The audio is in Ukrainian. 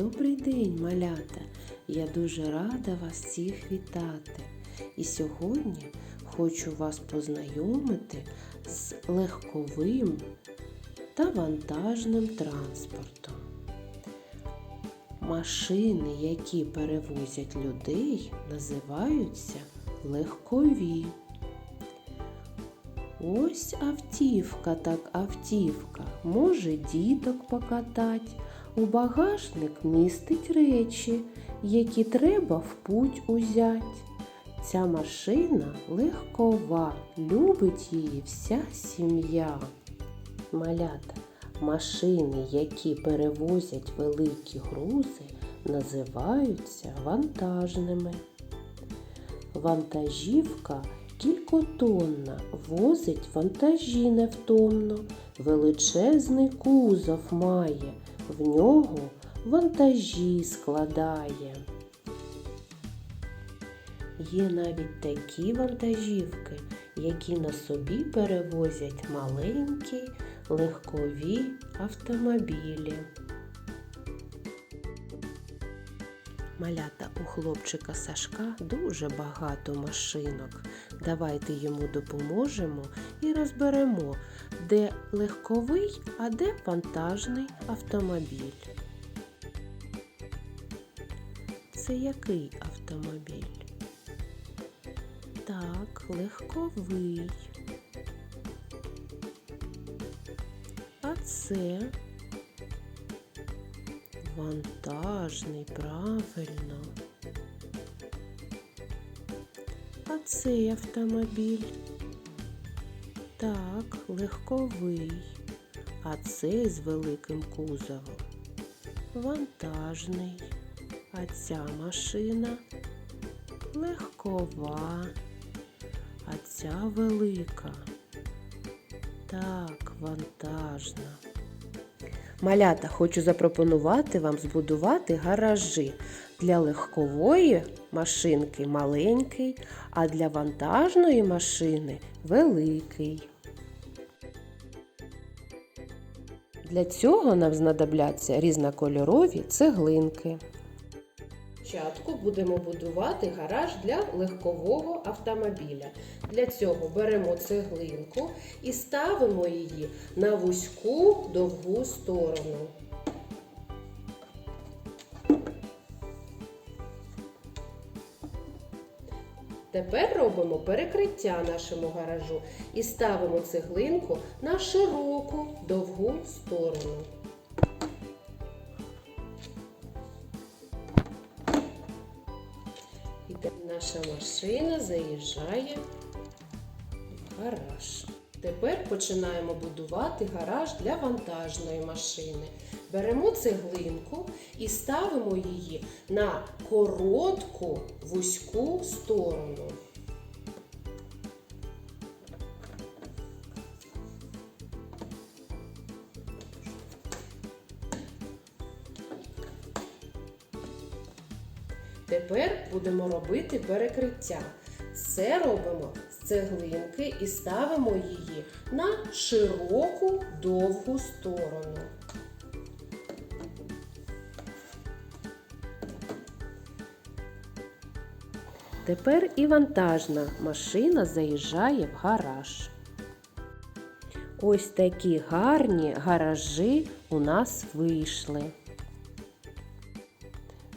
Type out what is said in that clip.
Добрий день, малята! Я дуже рада вас всіх вітати. І сьогодні хочу вас познайомити з легковим та вантажним транспортом. Машини, які перевозять людей, називаються легкові. Ось автівка так автівка, може діток покатать. У багажник містить речі, які треба в путь узять. Ця машина легкова, любить її вся сім'я. Малята, машини, які перевозять великі грузи, називаються вантажними. Вантажівка кількотонна, возить вантажі невтомно, величезний кузов має, в нього вантажі складає. Є навіть такі вантажівки, які на собі перевозять маленькі легкові автомобілі. Малята у хлопчика Сашка дуже багато машинок. Давайте йому допоможемо і розберемо, де легковий, а де вантажний автомобіль. Це який автомобіль? Так, легковий. А це Вантажний, правильно. А цей автомобіль. Так, легковий. А цей з великим кузовом. Вантажний. А ця машина легкова. А ця велика. Так, вантажна. Малята, хочу запропонувати вам збудувати гаражі. Для легкової машинки маленький, а для вантажної машини великий. Для цього нам знадобляться різнокольорові цеглинки. Спочатку будемо будувати гараж для легкового автомобіля. Для цього беремо цеглинку і ставимо її на вузьку довгу сторону. Тепер робимо перекриття нашому гаражу і ставимо цеглинку на широку довгу сторону. Наша машина заїжджає в гараж. Тепер починаємо будувати гараж для вантажної машини. Беремо цеглинку і ставимо її на коротку вузьку сторону. Тепер будемо робити перекриття. Це робимо з цеглинки і ставимо її на широку довгу сторону. Тепер і вантажна машина заїжджає в гараж. Ось такі гарні гаражі у нас вийшли.